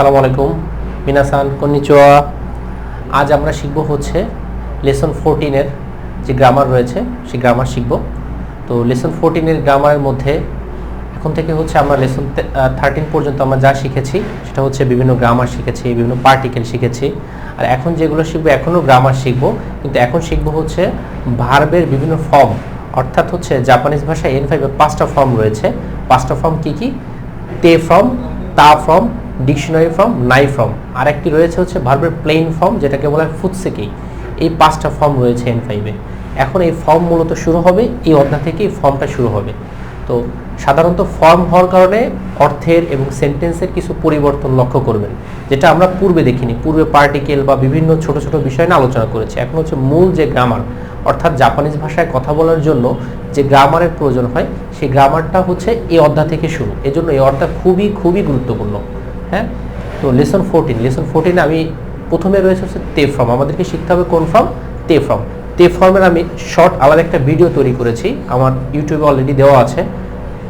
আসসালামু আলাইকুম। মিনাসান কন্নিচুয়া আজ আমরা শিখব হচ্ছে লেসন ফোরটিনের যে গ্রামার রয়েছে সেই গ্রামার শিখব। তো লেসন ফোরটিনের গ্রামারের মধ্যে এখন থেকে হচ্ছে আমরা লেসন থার্টিন পর্যন্ত আমরা যা শিখেছি, সেটা হচ্ছে বিভিন্ন গ্রামার শিখেছি, বিভিন্ন পার্টিকেল শিখেছি। আর এখন যেগুলো শিখব এখনও গ্রামার শিখব। কিন্তু এখন শিখব হচ্ছে ভার্বের বিভিন্ন ফর্ম অর্থাৎ হচ্ছে জাপানিজ ভাষায় এন ফাইভের পাঁচটা ফর্ম রয়েছে। পাঁচটা ফর্ম কি কি? তে ফর্ম তা ফর্ম ডিকশনারি ফর্ম নাই ফর্ম আর একটি রয়েছে হচ্ছে ভার্বের প্লেন ফর্ম যেটাকে বলা হয় ফুটসেকি এই পাঁচটা ফর্ম রয়েছে এন ফাইভে এখন এই ফর্ম মূলত শুরু হবে, এই অধ্যায় থেকে এই ফর্মটা শুরু হবে। তো সাধারণত ফর্ম হওয়ার কারণে অর্থের এবং সেন্টেন্সের কিছু পরিবর্তন লক্ষ্য করবেন, যেটা আমরা পূর্বে দেখিনি। পূর্বে পার্টিকেল বা বিভিন্ন ছোট ছোট বিষয় নিয়ে আলোচনা করেছি। এখন হচ্ছে মূল যে গ্রামার অর্থাৎ জাপানিজ ভাষায় কথা বলার জন্য যে গ্রামারের প্রয়োজন হয়, সেই গ্রামারটা হচ্ছে এই অধ্যায় থেকে শুরু। এজন্য এই অধ্যায় খুবই খুবই গুরুত্বপূর্ণ। হ্যাঁ? তো লেসন ফোরটিন লেসন ফোরটিনে আমি প্রথমে রয়েছে হচ্ছে তে ফর্ম আমাদেরকে শিখতে হবে কোন ফর্ম তে ফর্ম তে ফর্মের আমি শর্ট আলাদা একটা ভিডিও তৈরি করেছি। আমার ইউটিউবে অলরেডি দেওয়া আছে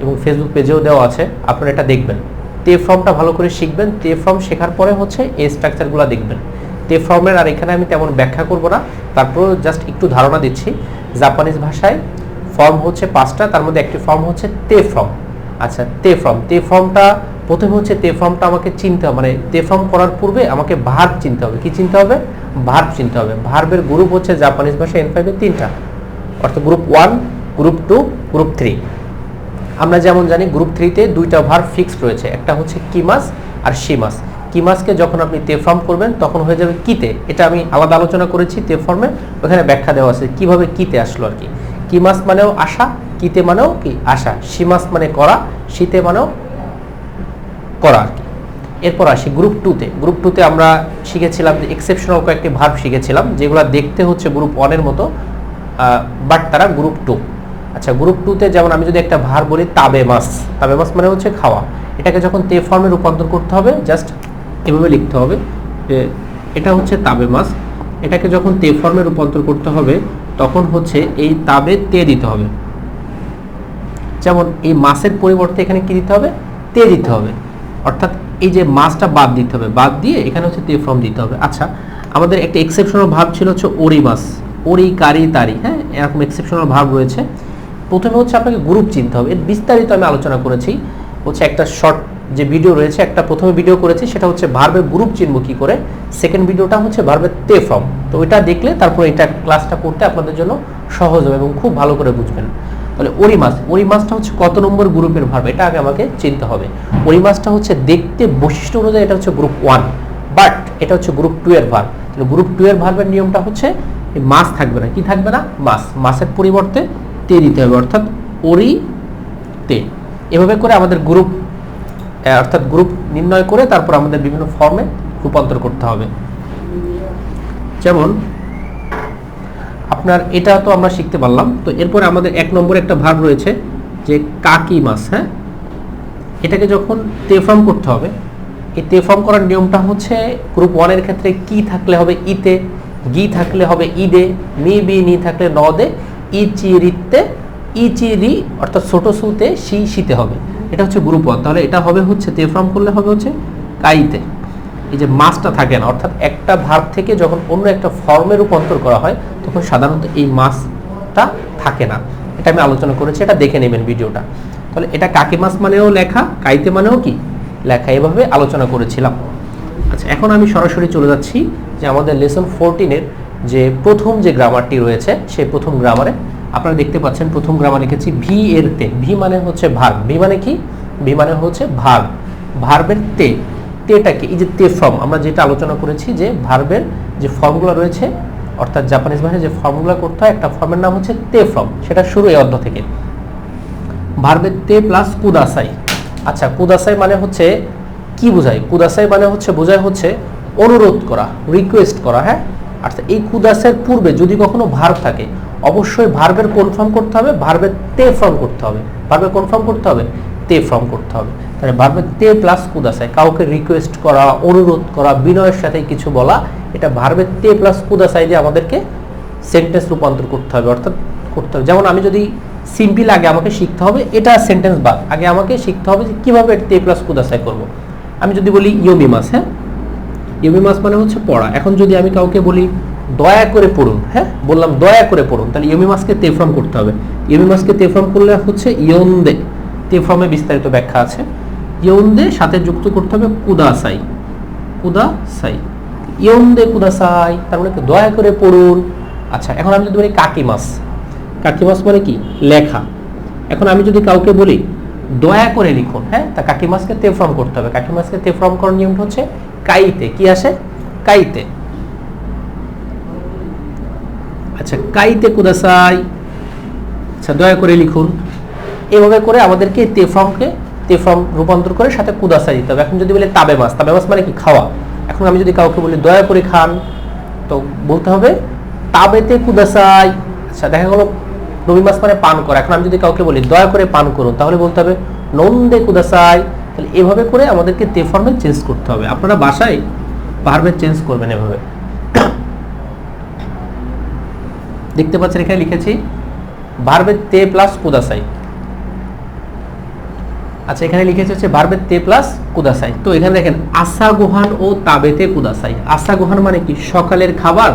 এবং ফেসবুক পেজেও দেওয়া আছে। আপনারা এটা দেখবেন। তে ফর্মটা ভালো করে শিখবেন। তে ফর্ম শেখার পরে হচ্ছে এই স্ট্রাকচারগুলো দেখবেন। তে ফর্মের আর এখানে আমি তেমন ব্যাখ্যা করব না। তারপর জাস্ট একটু ধারণা দিচ্ছি। জাপানিজ ভাষায় ফর্ম হচ্ছে পাঁচটা, তার মধ্যে একটি ফর্ম হচ্ছে তে ফর্ম আচ্ছা তে ফর্ম তে ফর্মটা প্রথমে হচ্ছে তে ফর্মটা আমাকে চিনতে হবে মানে তে ফর্ম করার পূর্বে আমাকে ভার্ব চিনতে হবে। কি চিনতে হবে? ভার্ব চিনতে হবে। ভার্বের গ্রুপ হচ্ছে জাপানিজ ভাষায় এন ফাইভের তিনটা। অর্থাৎ group one group two group three আমরা যেমন জানি গ্রুপ থ্রিতে দুইটা ভার ফিক্সড রয়েছে। একটা হচ্ছে কিমাস আর শিমাস। কিমাসকে যখন আপনি তে ফর্ম করবেন, তখন হয়ে যাবে কিতে। এটা আমি আলাদা আলোচনা করেছি তে ফর্মে ওখানে ব্যাখ্যা দেওয়া আছে কীভাবে কিতে আসলো আর কি। কিমাস মানেও আশা, কিতে মানেও কি? আশা। শিমাস মানে করা, শীতে মানেও করা আর কি এরপর আসি গ্রুপ টুতে গ্রুপ টুতে আমরা শিখেছিলাম যে এক্সেপশনাল কয়েকটি ভার্ব শিখেছিলাম, যেগুলো দেখতে হচ্ছে গ্রুপ ওয়ানের মতো বাট তারা গ্রুপ টু আচ্ছা গ্রুপ টুতে যেমন আমি যদি একটা ভার বলি, তাবে মাস। তাবে মাস মানে হচ্ছে খাওয়া। এটাকে যখন তে ফর্মে রূপান্তর করতে হবে জাস্ট এভাবে লিখতে হবে যে এটা হচ্ছে তাবে মাস। এটাকে যখন তে ফর্মে রূপান্তর করতে হবে, তখন হচ্ছে এই তাবে তে দিতে হবে। যেমন এই মাসের পরিবর্তে এখানে কি দিতে হবে? তে দিতে হবে। অর্থাৎ এই যে মাসটা বাদ দিতে হবে, বাদ দিয়ে এখানে হচ্ছে তে ফর্ম দিতে হবে। আচ্ছা আমাদের একটা এক্সেপশনাল ভাব ছিল হচ্ছে ওরি মাস ওরি কারি, তারি হ্যাঁ? এরকম এক্সেপশনাল ভাব রয়েছে। প্রথমে হচ্ছে আপনাকে গ্রুপ চিনতে হবে। এর বিস্তারিত আমি আলোচনা করেছি। হচ্ছে একটা শর্ট যে ভিডিও রয়েছে, একটা প্রথমে ভিডিও করেছি, সেটা হচ্ছে ভার্বের গ্রুপ চিনব কি করে? সেকেন্ড ভিডিওটা হচ্ছে ভার্বের তে ফর্ম তো ওইটা দেখলে তারপর এটা ক্লাসটা করতে আপনাদের জন্য সহজ হবে এবং খুব ভালো করে বুঝবেন। তাহলে ওরি মাস ওরি মাসটা হচ্ছে কত নম্বর গ্রুপের ভার্ব এটা আগে আমাকে চিনতে হবে। ওরি মাসটা হচ্ছে দেখতে বৈশিষ্ট্য অনুযায়ী এটা হচ্ছে গ্রুপ ওয়ান বাট এটা হচ্ছে গ্রুপ টু এর ভার্ব তাহলে গ্রুপ টু এর ভার্বের নিয়মটা হচ্ছে মাস থাকবে না। কি থাকবে না? মাস মাসের পরিবর্তে তে দিতে হবে, অর্থাৎ ওরি তে। এভাবে করে আমাদের গ্রুপ অর্থাৎ গ্রুপ নির্ণয় করে তারপর আমাদের বিভিন্ন ফর্মে রূপান্তর করতে হবে। যেমন আপনার এটা তো আমরা শিখতে পারলাম। তো এরপরে আমাদের এক নম্বরে একটা ভাগ রয়েছে যে কাকি মাছ হ্যাঁ? এটাকে যখন তে ফর্ম করতে হবে, এই তে ফর্ম করার নিয়মটা হচ্ছে গ্রুপ ওয়ানের ক্ষেত্রে কি থাকলে হবে ইতে, গি থাকলে হবে ইদে, মি, বি, নি থাকলে নদে ই চি রিতে ই চি রি অর্থাৎ ছোট সুতে সি শীতে হবে। এটা হচ্ছে গ্রুপ ওয়ান তাহলে এটা হবে হচ্ছে তে ফর্ম করলে হবে হচ্ছে কাইতে। এই যে মাসটা থাকে না, অর্থাৎ একটা ভার্ব থেকে যখন অন্য একটা ফর্মে রূপান্তর করা হয়, তখন সাধারণত এই মাসটা থাকে না। এটা আমি আলোচনা করেছি, এটা দেখে নেবেন ভিডিওটা। তাহলে এটা কাকে মাস মানেও লেখা, কাইতে মানেও কি? লেখা, এভাবে আলোচনা করেছিলাম। আচ্ছা এখন আমি সরাসরি চলে যাচ্ছি যে আমাদের লেসন ফোরটিনের যে প্রথম যে গ্রামারটি রয়েছে, সেই প্রথম গ্রামারে। আপনারা দেখতে পাচ্ছেন, প্রথম গ্রামার লিখেছি ভি এর তে। ভি মানে হচ্ছে ভাগ ভি মানে কি? ভি মানে হচ্ছে ভাগ ভার্বের তে তেটা কি? এই যে তে ফর্ম আমরা যেটা আলোচনা করেছি যে ভার্বের যে ফর্মগুলো রয়েছে, অর্থাৎ জাপানিজ ভাষায় যে ফর্মগুলো করতে হয়, একটা ফর্মের নাম হচ্ছে তে ফর্ম সেটা শুরু এই অধ্যায় থেকে। ভার্বের তে প্লাস কুদাসাই আচ্ছা কুদাসাই মানে হচ্ছে কি বোঝায়? কুদাসাই মানে হচ্ছে, বোঝায় হচ্ছে অনুরোধ করা রিকোয়েস্ট করা হ্যাঁ? আচ্ছা এই কুদাসের পূর্বে যদি কখনো ভার্ব থাকে, অবশ্যই ভার্বের কনফার্ম করতে হবে? ভার্বের তে ফর্ম করতে হবে। ভার্বের কনফার্ম করতে হবে? তে ফর্ম করতে হবে। তাহলে ভার্বের তে প্লাস কুদাসায় কাউকে রিকোয়েস্ট করা, অনুরোধ করা, বিনয়ের সাথে কিছু বলা, এটা ভার্বের তে প্লাস কুদাসাই দিয়ে আমাদেরকে সেন্টেন্স রূপান্তর করতে হবে, অর্থাৎ করতে হবে। যেমন আমি যদি সিম্পল আগে আমাকে শিখতে হবে, এটা সেন্টেন্স বাদ। আগে আমাকে শিখতে হবে যে কীভাবে তে প্লাস কুদাসাই করব। আমি যদি বলি ইয়মি মাস হ্যাঁ? ইয়মি মাস মানে হচ্ছে পড়া। এখন যদি আমি কাউকে বলি, দয়া করে পড়ুন হ্যাঁ? বললাম, দয়া করে পড়ুন তাহলে ইয়মি মাসকে তে তেফ্রম করতে হবে। ইয়মি মাসকে তে তেফ্রম করলে হচ্ছে ইয়ন্দে তেফ্রমে বিস্তারিত ব্যাখ্যা আছে। ইয়ন্দে সাথে যুক্ত করতে হবে কুদাসাই। কুদাসাই। ইয়ন্দে কুদাসাই, তার মানে দয়া করে পড়ুন। আচ্ছা এখন আমি যদি বলি কাকিমাস। কাকিমাস মানে কি? লেখা। এখন আমি যদি কাউকে বলি, দয়া করে লিখুন। হ্যাঁ তা কাকিমাসকে তেফ্রম করতে হবে। কাকিমাসকে তেফ্রম করার নিয়মটা হচ্ছে কাইতে। কি আসে? কাইতে। আচ্ছা কাইতে কুদাসাই। আচ্ছা দয়া করে লিখুন। এভাবে করে আমাদেরকে তেফ্রমকে তেফ্রম রূপান্তর করে সাথে কুদাসাই দিতে হবে। এখন যদি বলি তাবে মাছ তাবে মাছ মানে কি? খাওয়া। এখন আমি যদি কাউকে বলি, দয়া করে খান। তো বলতে হবে, তাবেতে কুদাসাই। আচ্ছা দেখা গেল রবি মাছ মানে পান করা। এখন আমি যদি কাউকে বলি, দয়া করে পান করুন তাহলে বলতে হবে, নন্দে কুদাসাই। তাহলে এভাবে করে আমাদেরকে তে ফর্মে চেঞ্জ করতে হবে। আপনারা বাসায় ভার্বে চেঞ্জ করবেন এভাবে। দেখতে পাচ্ছেন এখানে লিখেছি ভার্বে তে প্লাস কুদাসাই। আচ্ছা এখানে লিখেছে হচ্ছে ভার্বে তে প্লাস কুদাসাই। তো এখানে দেখেন, আসা গুহান ও তাবেতে কুদাসাই। আসা গুহান মানে কি? সকালের খাবার,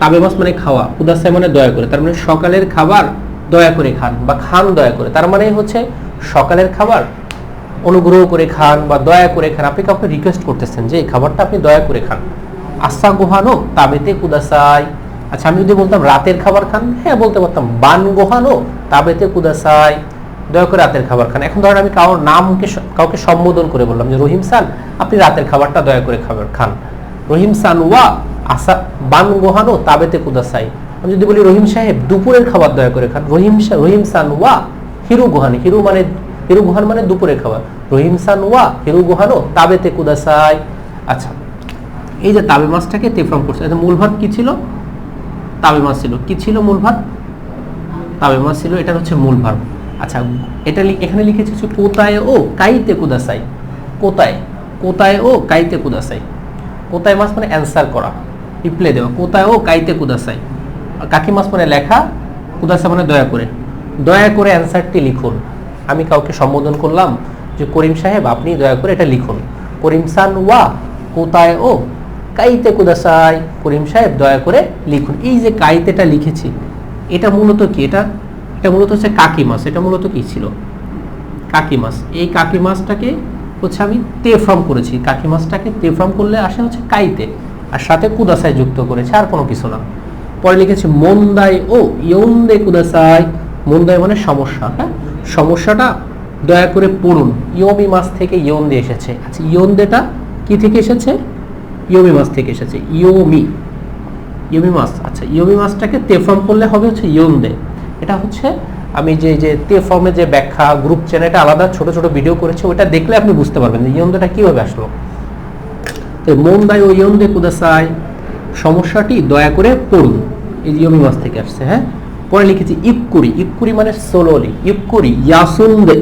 তাবে মাস মানে খাওয়া। কুদাসাই মানে দয়া করে। তার মানে সকালের খাবার দয়া করে খান বা খান দয়া করে। তার মানে হচ্ছে সকালের খাবার অনুগ্রহ করে খান বা দয়া করে খান। আপনি কাউকে রিকোয়েস্ট করতেছেন যে এই খাবারটা আপনি দয়া করে খান। আসা গোহানো তাবেতে কুদাসাই। আচ্ছা আমি যদি বলতাম রাতের খাবার খান হ্যাঁ বলতে পারতাম বান গোহানো তাবেতে কুদাসাই। দয়া করে রাতের খাবার খান। এখন ধরেন আমি কারোর নামকে কাউকে সম্বোধন করে বললাম যে, রহিম সান, আপনি রাতের খাবারটা দয়া করে খাবার খান। রহিম সান ওয়া আসা বান গোহানো তাবেতে কুদাসাই। আমি যদি বলি, রহিম সাহেব, দুপুরের খাবার দয়া করে খান। রহিম রহিম সান ওয়া হিরু গোহান। হিরু মানে হিরু গোহান মানে দুপুরের খাবার। রহিম সান ওয়া হিরু গোহানো তাবেতে কুদাসাই। আচ্ছা এই যে তাবে মাছটাকে তেফ্রম করছে এটা মূল ভাত কি ছিল? তাবে মাছ ছিল। কি ছিল মূল ভাত তাবে মাছ ছিল, এটা হচ্ছে মূল ভার্ব আচ্ছা এটা এখানে লিখেছে হচ্ছে কোতায় ও কাইতে কুদাসাই। কোতায় কোতায় ও কাইতে কুদাসাই। কোতায় মাছ মানে অ্যান্সার করা রিপ্লাই দেওয়া। কোতায় ও কাইতে কুদাসাই। কাকি মাছ মানে লেখা, কুদাসা মানে দয়া করে। দয়া করে অ্যান্সারটি লিখুন। আমি কাউকে সম্বোধন করলাম যে, করিম সাহেব, আপনি দয়া করে এটা লিখুন। করিম সান ওয়া, কোতায় ও কাইতে কুদাসাই। করিম সাহেব, দয়া করে লিখুন। এই যে কাইতেটা লিখেছি, এটা মূলত কি? এটা এটা মূলত হচ্ছে কাকি মাছ এটা মূলত কি ছিল? কাকি মাছ এই কাকি মাছটাকে হচ্ছে আমি তে ফর্ম করেছি। কাকি মাছটাকে তে ফর্ম করলে আসে হচ্ছে কাইতে, আর সাথে কুদাসায় যুক্ত করেছে, আর কোনো কিছু না। পরে লিখেছি মন্দাই ও, ইয়ন্দে কুদাসাই। মন্দাই মানে সমস্যা হ্যাঁ? সমস্যাটা দয়া করে পড়ুন। ইয়মি মাছ থেকে ইয়ন্দে এসেছে। আচ্ছা ইয়ন্দেটা কি থেকে এসেছে? ইয়মি মাছ থেকে এসেছে। ইয়মি ইয়মি মাছ আচ্ছা ইয়মি মাছটাকে তে ফর্ম করলে হবে হচ্ছে ইয়ন্দে। এটা হচ্ছে, আমি যে যে, তে ফর্মে যে ব্যাখ্যা গ্রুপ চ্যানেল এটা আলাদা, ছোট ছোট ভিডিও করেছে, ওটা দেখলে আপনি বুঝতে পারবেন যে ইয়ন্দটা কীভাবে আসলো। তো মন ও ইয়ন্দে কুদাসাই সমস্যাটি দয়া করে পড়ুন। এই ইয়মি মাছ থেকে আসছে হ্যাঁ? পরে লিখেছি ইপকুরি ইপকুরি মানে সোলোলি ইপকুরি ইয়াসুন্দে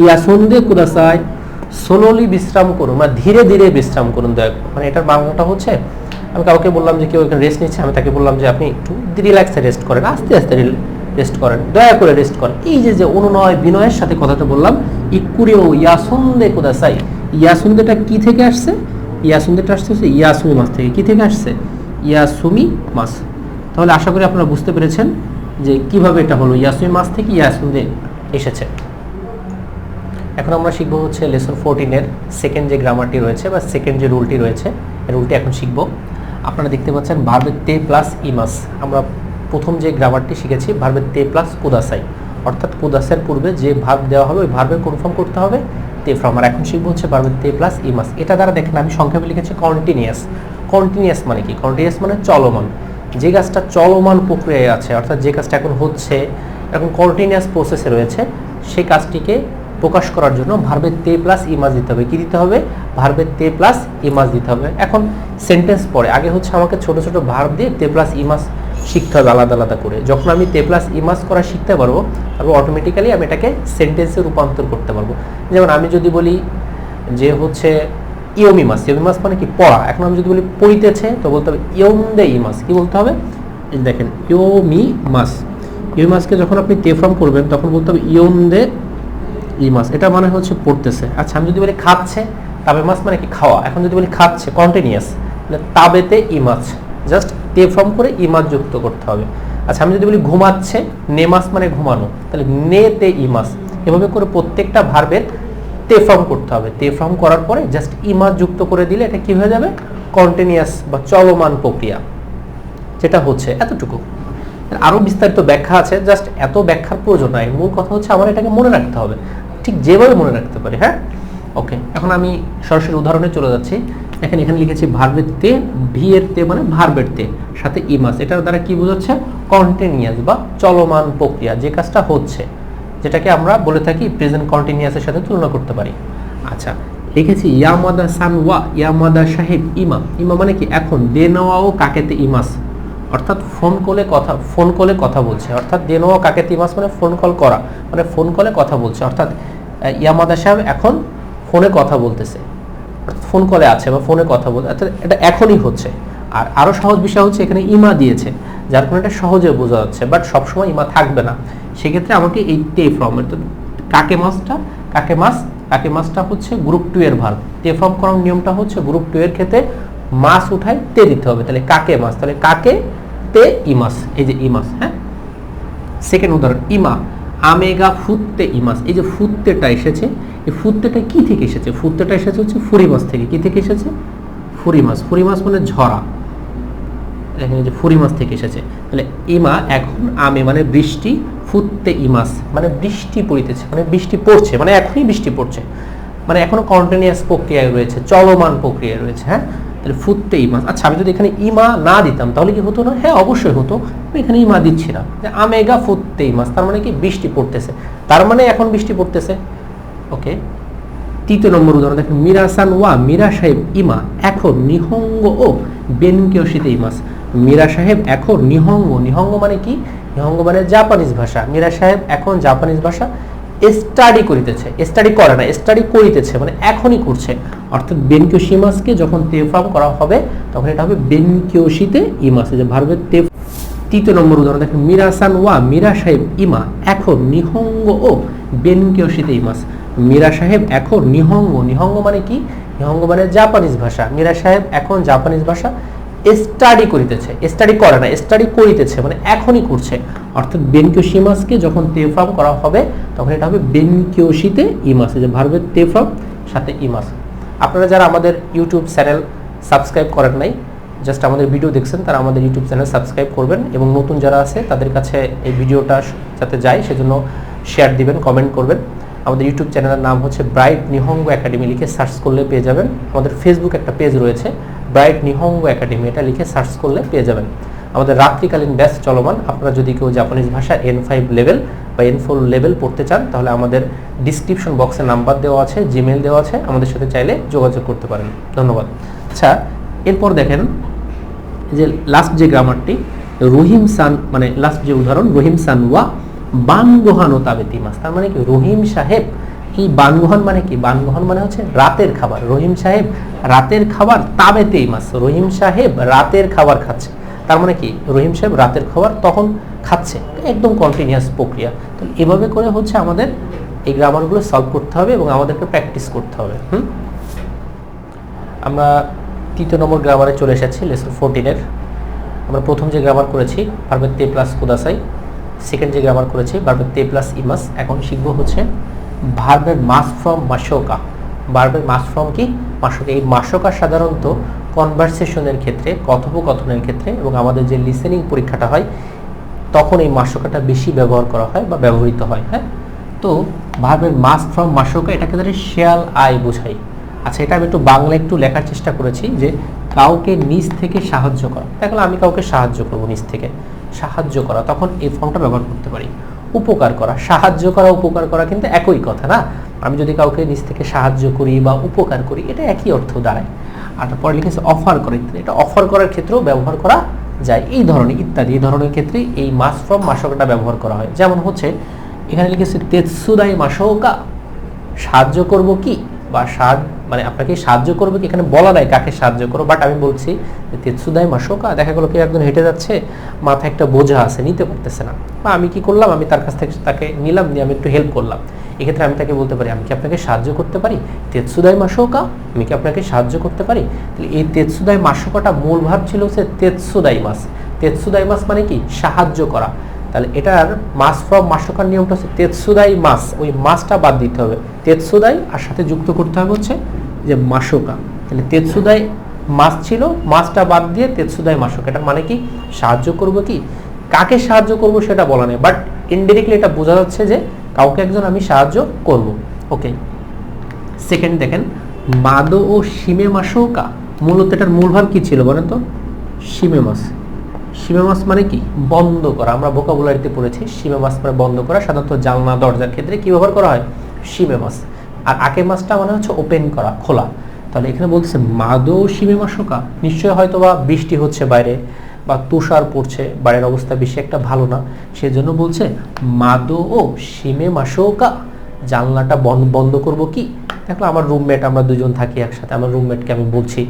ইয়াসুন্দে কুদাসাই সোলোলি বিশ্রাম করুন মানে ধীরে ধীরে বিশ্রাম করুন, দয়া করে। মানে এটার বাংলাটা হচ্ছে, আমি কাউকে বললাম যে কেউ এখানে রেস্ট নিচ্ছে, আমি তাকে বললাম যে আপনি একটু রিল্যাক্সে রেস্ট করেন, আস্তে আস্তে রেস্ট করেন, দয়া করে রেস্ট করেন। এই যে যে অনুনয় বিনয়ের সাথে কথাটা বললাম ইকুরি ও ইয়াসুন্দে কুদাসাই। ইয়াসুন্দেটা কি থেকে আসছে? ইয়াসুন্দেটা আসছে হচ্ছে ইয়াসুমি মাছ থেকে। কি থেকে আসছে? ইয়াসুমি মাছ। তাহলে আশা করি আপনারা বুঝতে পেরেছেন যে কীভাবে এটা হলো। ইয়াসুমি মাছ থেকে ইয়াসুন্দে এসেছে। এখন আমরা শিখব হচ্ছে লেসন ফোরটিনের সেকেন্ড যে গ্রামারটি রয়েছে বা সেকেন্ড যে রুলটি রয়েছে রুলটি এখন শিখব। আপনারা দেখতে পাচ্ছেন ভার্বের তে প্লাস ইমাস আমরা প্রথম যে গ্রামারটি শিখেছি ভার্বের তে প্লাস কুদাসাই অর্থাৎ কুদাসের পূর্বে যে ভার্ব দেওয়া হবে, ওই ভার্বে কনফার্ম করতে হবে। তে ফ্রম আর এখন শিখব হচ্ছে ভার্বের তে প্লাস ইমাস এটা দ্বারা দেখেন আমি সংক্ষেপে লিখেছি কন্টিনিউয়াস কন্টিনিউয়াস মানে কি? কন্টিনিউয়াস মানে চলমান। যে কাজটা চলমান প্রক্রিয়ায় আছে, অর্থাৎ যে কাজটা এখন হচ্ছে, এখন কন্টিনিউয়াস প্রসেসে রয়েছে সেই কাজটিকে প্রকাশ করার জন্য ভার্বের তে প্লাস ইমাজ দিতে হবে। কি দিতে হবে? ভার্বের তে প্লাস ইমাজ দিতে হবে। এখন সেন্টেন্স পরে আগে হচ্ছে আমাকে ছোট ছোট ভার্ব দিয়ে তে প্লাস ইমাজ শিখতে হবে আলাদা আলাদা করে। যখন আমি তে প্লাস ইমাজ করা শিখতে পারব তারপর অটোমেটিক্যালি আমি এটাকে সেন্টেন্সে রূপান্তর করতে পারব। যেমন আমি যদি বলি যে হচ্ছে ইয়মিমাস ইয়মিমাস মানে কি? পড়া। এখন আমি যদি বলি পড়িতেছে, তো বলতে হবে ইয়মদে ইমাস কি বলতে হবে? দেখেন ইয়মি মাস ইয়মিমাসকে যখন আপনি তে ফর্ম করবেন, তখন বলতে হবে ইয়মদে ইমাস এটা মানে হচ্ছে পড়তেছে। আচ্ছা আমি যদি বলি খাচ্ছে, তাবে মাস মানে কি? খাওয়া। এখন যদি বলি খাচ্ছে কন্টিনিউয়াস তাবেতে ইমাস জাস্ট তে ফর্ম করে ইমাস যুক্ত করতে হবে। আচ্ছা আমি যদি বলি ঘুমাচ্ছে নেমাস মানে ঘুমানো, তাহলে নে তে ইমাস এভাবে করে প্রত্যেকটা ভার্বের তে ফর্ম করতে হবে। তে ফর্ম করার পরে জাস্ট ইমাস যুক্ত করে দিলে এটা কি হয়ে যাবে? কন্টিনিউয়াস বা চলমান প্রক্রিয়া, যেটা হচ্ছে এতটুকু। আরও বিস্তারিত ব্যাখ্যা আছে জাস্ট এত ব্যাখ্যার প্রয়োজন নাই। মূল কথা হচ্ছে আমার এটাকে মনে রাখতে হবে। ঠিক যেভাবে মনে রাখতে পারি হ্যাঁ? ওকে এখন আমি সরাসরি উদাহরণে চলে যাচ্ছি। এখানে এখানে লিখেছি ভার্বের তে ভি এর তে মানে ভার্বের তে, সাথে ইমাস এটার দ্বারা কি বোঝাচ্ছে? কন্টিনিউয়াস বা চলমান প্রক্রিয়া, যে কাজটা হচ্ছে, যেটাকে আমরা বলে থাকি প্রেজেন্ট কন্টিনিউয়াসের সাথে তুলনা করতে পারি। আচ্ছা লিখেছি ইয়ামাদা সান ওয়া ইয়ামাদা সাহেব ইমা ইমা মানে কি? এখন, দে নেওয়া ও কাকেতে ইমাস অর্থাৎ ফোন কলে কথা ফোন কলে কথা বলছে। অর্থাৎ দে নেওয়া কাকেতে ইমাস মানে ফোন কল করা। মানে ফোন কলে কথা বলছে। অর্থাৎ ইয়ামাদা সাহেব এখন ফোনে কথা বলতেছে। ফোন কলে আছে বা ফোনে কথা বলতে অর্থাৎ এটা এখনই হচ্ছে। আর আরও সহজ বিষয় হচ্ছে এখানে ইমা দিয়েছে, যার কারণে এটা সহজে বোঝা যাচ্ছে, বাট সবসময় ইমা থাকবে না। সেক্ষেত্রে আমাকে এই তে ফর্ম কাকে মাসটা? কাকে মাস? কাকে মাসটা হচ্ছে গ্রুপ টু এর ভার্ব তে ফর্ম করার নিয়মটা হচ্ছে গ্রুপ টু এর ক্ষেত্রে মাস উঠায় তে দিতে হবে, তাহলে কাকে মাস? তাহলে কাকে তে ইমাস, এই যে ইমাস হ্যাঁ? সেকেন্ড উদাহরণ, ইমা। আমেগা ফুত্তে ইমাস। এই যে ফুত্তেটা এসেছে, এই ফুত্তেটা কি থেকে এসেছে? ফুত্তেটা এসেছে হচ্ছে ফুরি মাছ থেকে। কি থেকে এসেছে? ফুরি মাছ ফুরি মাছ মানে ঝরা। এখানে যে ফুরি মাছ থেকে এসেছে। তাহলে ইমা এখন আমে মানে বৃষ্টি, ফুত্তে ইমাস। মানে বৃষ্টি পড়িতেছে মানে বৃষ্টি পড়ছে মানে এখনই বৃষ্টি পড়ছে। মানে এখনও কন্টিনিউয়াস প্রক্রিয়ায় রয়েছে, চলমান প্রক্রিয়ায় রয়েছে হ্যাঁ? তাহলে ফুত্তে ইমাস আচ্ছা আমি যদি এখানে ইমা না দিতাম, তাহলে কি হতো না? হ্যাঁ অবশ্যই হতো। আমি এখানে ইমা দিচ্ছি না। যে আমেগা ফুত্তে ইমাস তার মানে কি? বৃষ্টি পড়তেছে। তার মানে এখন বৃষ্টি পড়তেছে। ওকে। তৃতীয় নম্বর উদাহরণ দেখেন। মিরাসান ওয়া মীরা সাহেব ইমা এখন নিহঙ্গ ও বেনকেওশিতে ইমাস মীরা সাহেব এখন নিহঙ্গ। নিহঙ্গ মানে কি? নিহঙ্গ মানে জাপানিজ ভাষা। মিরা সাহেব এখন জাপানিজ ভাষা। স্টাডি করিতেছে স্টাডি করে না স্টাডি করিতেছে মানে এখনই করছে। অর্থাৎ বেনকিওশিমাসকে যখন তেফাম করা হবে, তখন এটা হবে বেনকিওশিতে ইমাস যে ভার্বের তে তৃতীয় নম্বর উদাহরণ দেখেন, মিরাসান ওয়া মীরা সাহেব ইমা, এখন নিহঙ্গ ও বেনকিওশিতে ইমাস। মীরা সাহেব এখন নিহঙ্গ নিহঙ্গ মানে কি? নিহঙ্গ মানে জাপানিজ ভাষা। মিরা সাহেব এখন জাপানিজ ভাষা। স্টাডি করিতেছে স্টাডি করে না স্টাডি করিতেছে মানে এখনই করছে। অর্থাৎ বেনকিওশিমাসকে যখন তেফাম করা হবে, তখন এটা হবে বেনকিওশিতে ইমাস যে ভার্বের তেফাম, সাথে ইমাস। আপনারা যারা আমাদের ইউটিউব চ্যানেল সাবস্ক্রাইব করেন নাই জাস্ট আমাদের ভিডিও দেখছেন, তারা আমাদের ইউটিউব চ্যানেল সাবস্ক্রাইব করবেন এবং নতুন যারা আছে, তাদের কাছে এই ভিডিওটা যাতে যায়, সেজন্য শেয়ার দিবেন কমেন্ট করবেন। আমাদের ইউটিউব চ্যানেলের নাম হচ্ছে ব্রাইট নিহঙ্গ একাডেমি লিখে সার্চ করলে পেয়ে যাবেন। আমাদের ফেসবুক একটা পেজ রয়েছে ব্রাইট নিহঙ্গ একাডেমি এটা লিখে সার্চ করলে পেয়ে যাবেন। আমাদের রাত্রিকালীন ব্যাচ চলমান। আপনারা যদি কেউ জাপানিজ ভাষা এন ফাইভ লেভেল বা এন ফোর লেভেল পড়তে চান, তাহলে আমাদের ডিসক্রিপশন বক্সে নাম্বার দেওয়া আছে জিমেল দেওয়া আছে। আমাদের সাথে চাইলে যোগাযোগ করতে পারেন। ধন্যবাদ। আচ্ছা এরপর দেখেন যে লাস্ট যে গ্রামারটি রহিম সান মানে লাস্ট যে উদাহরণ, রহিম সান ওয়া বানগোহান ও তাবেতি মাস তার মানে কি? রহিম সাহেব এই বানগোহান মানে কি? বানগোহান মানে হচ্ছে রাতের খাবার। রহিম সাহেব রাতের খাবার তাবেতে মাস রহিম সাহেব রাতের খাবার খাচ্ছে। তার মানে কি? রহিম সাহেব রাতের খাবার তখন খাচ্ছে। একদম কন্টিনিউয়াস প্রক্রিয়া। তো এভাবে করে হচ্ছে আমাদের এই গ্রামারগুলো সলভ করতে হবে এবং আমাদেরকে প্র্যাকটিস করতে হবে। হুম? আমরা তৃতীয় নম্বর গ্রামারে চলে এসেছি লেসন ফোরটিনের আমরা প্রথম যে গ্রামার করেছি ভার্বের তে প্লাস কুদাসাই সেকেন্ড যে গ্রামার করেছি ভার্বের তে প্লাস ইমাস এখন শিখব হচ্ছে ভার্বের মাস ফ্রম মাসোকা ভার্বের মাস ফ্রম কি? মাসোকা এই মাসোকা সাধারণত কনভারসেশনের ক্ষেত্রে, কথোপকথনের ক্ষেত্রে এবং আমাদের যে লিসেনিং পরীক্ষাটা হয়, তখন এই মাসকাটা বেশি ব্যবহার করা হয় বা ব্যবহৃত হয় হ্যাঁ? তো ভার্বের মাস ফ্রম মাসকা এটাকে ধরে শেয়াল আয় বোঝাই। আচ্ছা এটা আমি একটু বাংলা একটু লেখার চেষ্টা করেছি যে কাউকে নিজ থেকে সাহায্য করা। দেখলাম আমি কাউকে সাহায্য করব নিজ থেকে। সাহায্য করা, তখন এই ফর্মটা ব্যবহার করতে পারি। উপকার করা, সাহায্য করা, উপকার করা কিন্তু একই কথা না? আমি যদি কাউকে নিজ থেকে সাহায্য করি বা উপকার করি, এটা একই অর্থ দাঁড়ায়। আর পরে লিখেছে অফার করে এটা অফার করার ক্ষেত্রেও ব্যবহার করা যায়। এই ধরনের, ইত্যাদি, এই ধরনের ক্ষেত্রে এই মাস ফ্রম মাসকটা ব্যবহার করা হয়। যেমন হচ্ছে, এখানে লিখেছে তেৎসুদাই মাসকা সাহায্য করব কি? বা সাহায্য মানে আপনাকে সাহায্য করবে কি? এখানে বলা নাই কাকে সাহায্য করো বাট আমি বলছি যে তেৎসুদাই মাসোকা দেখা গেলো কেউ একজন হেঁটে যাচ্ছে, মাথায় একটা বোঝা আছে, নিতে পারতেছে না। বা আমি কি করলাম? আমি তার কাছ থেকে তাকে নিলাম, নিয়ে আমি একটু হেল্প করলাম। এক্ষেত্রে আমি তাকে বলতে পারি, আমি কি আপনাকে সাহায্য করতে পারি? তেৎসুদাই মাসোকা আমি কি আপনাকে সাহায্য করতে পারি? তাহলে এই তেৎসুদাই মাসোকাটা মূল ভাব ছিল হচ্ছে তেৎসুদাই মাস তেৎসুদাই মাস মানে কি? সাহায্য করা। তাহলে এটার মাস ফ্রম মাসকার নিয়মটা হচ্ছে তেৎসুদাই মাস ওই মাসটা বাদ দিতে হবে। তেৎসুদাই আর সাথে যুক্ত করতে হবে হচ্ছে যে মাসকা। তাহলে তেৎসুদাই মাস ছিল মাসটা বাদ দিয়ে তেৎসুদাই মাসক। এটার মানে কি? সাহায্য করব কি? কাকে সাহায্য করব সেটা বলা নেই। বাট ইনডিরেক্টলি এটা বোঝা যাচ্ছে যে কাউকে একজন আমি সাহায্য করব। ওকে সেকেন্ড দেখেন, মাদ ও সিমে মাসৌকা, মূলত এটার মূল ভাব কি ছিল বলেন তো? সিমে মাস। সিমে মাছ মানে কি? বন্ধ করা। আমরা ভোকাবুলারিতে পড়েছি, সিমে মাছ মানে বন্ধ করা। সাধারণত জানলা, দরজার ক্ষেত্রে কি ব্যবহার করা হয়? সিমে মাছ। আর আকে মাছটা মানে হচ্ছে ওপেন করা, খোলা। তাহলে এখানে বলতেছে, মাদ সিমে মাসৌকা নিশ্চয়ই হয়তো বা বৃষ্টি হচ্ছে বাইরে বা তুষার পড়ছে, বাইরের অবস্থা বেশি একটা ভালো না। সেজন্য বলছে, মাদো ও সিমে মাসৌকা জানলাটা বন্ধ করব কি? দেখো, আমার রুমমেট আমরা দুজন থাকি একসাথে। আমার রুমমেটকে আমি বলছি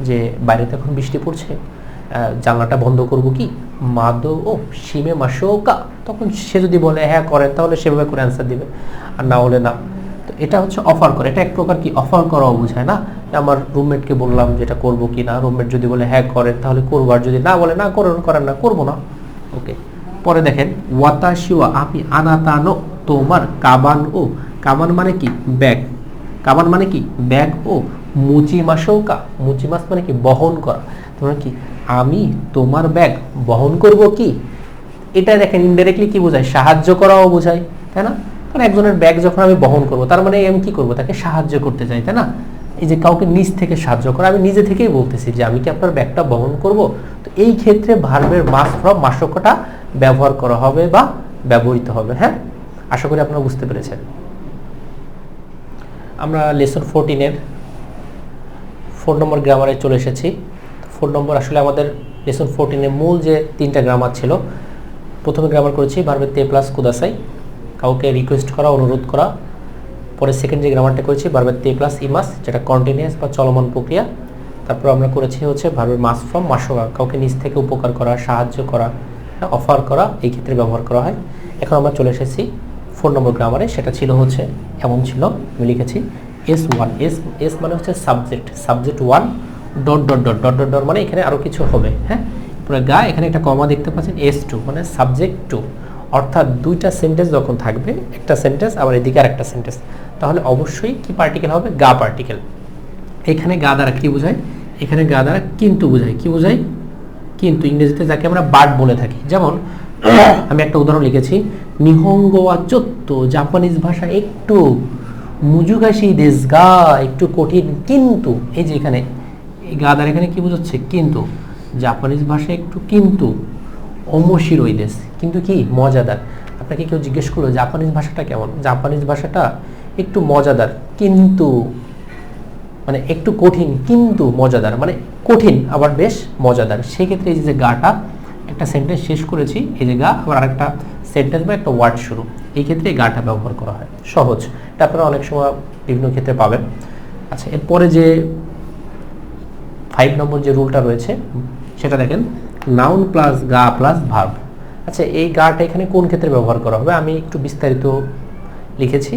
যে, বাইরে তো এখন বৃষ্টি পড়ছে। জানলাটা বন্ধ করব কি? মাদো, ও, সিমে মাসৌকা তখন সে যদি বলে হ্যাঁ করেন, তাহলে সেভাবে করে অ্যান্সার দিবে। আর না হলে না। তো এটা হচ্ছে অফার করে। এটা এক প্রকার কি অফার করাও বোঝায় না? আমার রুমমেটকে বললাম যেটা করব কি না? রুমমেট যদি বলে হ্যাঁ করেন, তাহলে করব। আর যদি না বলে, না, করেন করেন না, করব না। ওকে পরে দেখেন, ওয়াতাশিওয়া আমি আনাতানো, তোমার কাবান ও কাবান মানে কি? ব্যাগ। কাবান মানে কি? ব্যাগ ও। মুচি মাসও কা। মুচি মাস মানে কি? বহন করা। তোমার কি? আমি তোমার ব্যাগ বহন করব কি? এটা দেখেন ইনডাইরেক্টলি কি বোঝায়? সাহায্য করাও বোঝায়, তাই না? কারণ একজনের ব্যাগ যখন আমি বহন করব, তার মানে আমি কি করব? তাকে সাহায্য করতে চাই, তাই না? এই যে কাউকে নিজ থেকে সাহায্য করা, আমি নিজে থেকেই বলতেছি যে আমি কি আপনার ব্যাগটা বহন করব? তো এই ক্ষেত্রে ভার্বের মাস, ফ্রম, মাসকটা ব্যবহার করা হবে বা ব্যবহৃত হবে হ্যাঁ? আশা করি আপনারা বুঝতে পেরেছেন। আমরা লেসন ফোরটিনের ফোর নম্বর গ্রামারে চলে এসেছি। ফোর নম্বর আসলে আমাদের লেসন ফোরটিনের মূল যে তিনটা গ্রামার ছিল, প্রথমে গ্রামার করেছি ভার্বের তে প্লাস কুদাসাই, কাউকে রিকোয়েস্ট করা, অনুরোধ করা। পরে সেকেন্ড যে গ্রামারটা করেছি ভার্বের তে প্লাস ইমাস যেটা কন্টিনিউয়াস বা চলমান প্রক্রিয়া। তারপর আমরা করেছি হচ্ছে ভার্বের মাস ফ্রম মাসোগা, কাউকে নিজ থেকে উপকার করা, সাহায্য করা অফার করা, এই ক্ষেত্রে ব্যবহার করা হয়। এখন আমরা চলে এসেছি ফোর নম্বর গ্রামারে সেটা ছিল হচ্ছে এমন ছিল, আমি লিখেছি এস ওয়ান এস এস মানে হচ্ছে subject subject one dot dot dot dot dot dot মানে এখানে আরও কিছু হবে হ্যাঁ? পুরো গা, এখানে একটা কমা দেখতে পাচ্ছেন এস টু মানে সাবজেক্ট টু অর্থাৎ দুইটা সেন্টেন্স যখন থাকবে, একটা সেন্টেন্স আবার এদিকে আর একটা সেন্টেন্স তাহলে অবশ্যই কি পার্টিকেল হবে? গা পার্টিকেল এখানে গা দ্বারা কি বোঝায়? এখানে গা দ্বারা কিন্তু বোঝায়। কি বোঝায়? কিন্তু ইংরেজিতে যাকে আমরা বার্ড বলে থাকি। যেমন, আমি একটা উদাহরণ লিখেছি। নিহঙ্গ চত্ব জাপানিজ ভাষা একটু মুজুগাসি দেশ গা, একটু কঠিন, কিন্তু, এই যে এখানে এই গা দ্বারা এখানে কি বোঝাচ্ছে? কিন্তু। জাপানিজ ভাষা একটু কিন্তু। অমশিরই দেশ কিন্তু কি? মজাদার। আপনাকে কেউ জিজ্ঞেস করল, জাপানিজ ভাষাটা কেমন? জাপানিজ ভাষাটা একটু মজাদার, কিন্তু। মানে একটু কঠিন, কিন্তু মজাদার। মানে কঠিন, আবার বেশ মজাদার। সেক্ষেত্রে এই যে গাটা, একটা সেন্টেন্স শেষ করেছি। এই যে গা, আবার আরেকটা সেন্টেন্স বা একটা ওয়ার্ড শুরু। এই ক্ষেত্রে গাটা ব্যবহার করা হয়। সহজ। এটা আপনারা অনেক সময় বিভিন্ন ক্ষেত্রে পাবেন। আচ্ছা এরপরে যে ফাইভ নম্বর যে রুলটা রয়েছে, সেটা দেখেন নাউন প্লাস গা প্লাস ভার্ব আচ্ছা এই গাটা এখানে কোন ক্ষেত্রে ব্যবহার করা হবে? আমি একটু বিস্তারিত লিখেছি।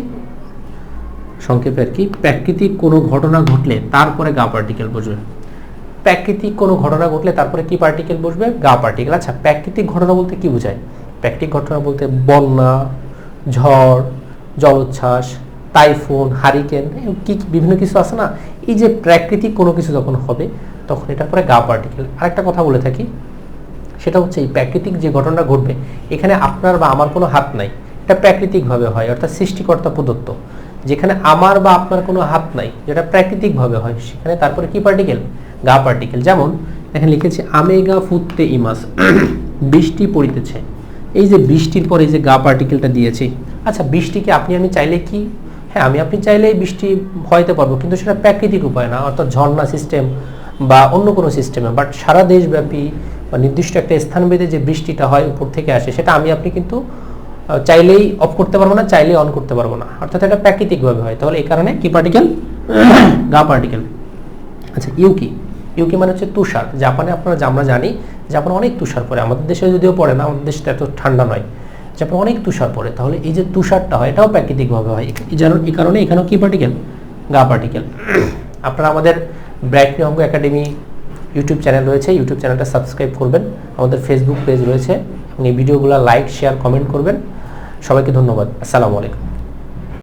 সংক্ষেপে আর কি, প্রাকৃতিক কোনো ঘটনা ঘটলে তারপরে গা পার্টিকেল বসবে। প্রাকৃতিক কোনো ঘটনা ঘটলে তারপরে কি পার্টিকেল বসবে? গা পার্টিকেল আচ্ছা প্রাকৃতিক ঘটনা বলতে কি বোঝায়? প্রাকৃতিক ঘটনা বলতে বন্যা, ঝড়, জলোচ্ছ্বাস, টাইফুন, হারিকেন কি কি, বিভিন্ন কিছু আছে না? এই যে প্রাকৃতিক কোনো কিছু যখন হবে তখন এটার পরে গা পার্টিকেল আরেকটা কথা বলে থাকি, সেটা হচ্ছে এই প্রাকৃতিক যে ঘটনা ঘটবে, এখানে আপনার বা আমার কোনো হাত নাই। এটা প্রাকৃতিকভাবে হয়, অর্থাৎ সৃষ্টিকর্তা প্রদত্ত। যেখানে আমার বা আপনার কোনো হাত নাই, যেটা প্রাকৃতিকভাবে হয়, সেখানে তারপরে কি পার্টিকেল গা পার্টিকেল যেমন এখানে লিখেছি, আমেগা ফুটতে ইমাস, বৃষ্টি পড়িতেছে। এই যে বৃষ্টির পরে যে গা পার্টিকেলটা দিয়েছি আচ্ছা বৃষ্টিকে আপনি, আমি চাইলে কি? হ্যাঁ আমি, আপনি চাইলেই বৃষ্টি হইতে পারব, কিন্তু সেটা প্রাকৃতিক উপায় না, অর্থাৎ ঝর্ণা সিস্টেম বা অন্য কোনো সিস্টেমে বাট সারা দেশব্যাপী বা নির্দিষ্ট একটা স্থান ভেদে যে বৃষ্টিটা হয় উপর থেকে আসে, সেটা আমি আপনি কিন্তু চাইলেই অফ করতে পারব না, চাইলেই অন করতে পারব না। অর্থাৎ এটা প্রাকৃতিকভাবে হয়। তাহলে এই কারণে কি পার্টিকেল গা পার্টিকেল আচ্ছা ইউকি। ইউকি মানে হচ্ছে তুষার। জাপানে আপনারা আমরা জানি, জাপানে অনেক তুষার পড়ে। আমাদের দেশে যদিও পড়ে না, আমাদের দেশটা এত ঠান্ডা নয়। জাপানে অনেক তুষার পড়ে। তাহলে এই যে তুষারটা হয়, এটাও প্রাকৃতিকভাবে হয়। এই কারণে এখানেও কি পার্টিকেল গা পার্টিকেল আপনারা আমাদের Bright Nihongo Academy YouTube channel রয়েছে। ইউটিউব চ্যানেলটা সাবস্ক্রাইব করবেন। আমাদের ফেসবুক পেজ রয়েছে। এই ভিডিওগুলো লাইক শেয়ার কমেন্ট করবেন। সবাইকে ধন্যবাদ। আসসালামু আলাইকুম।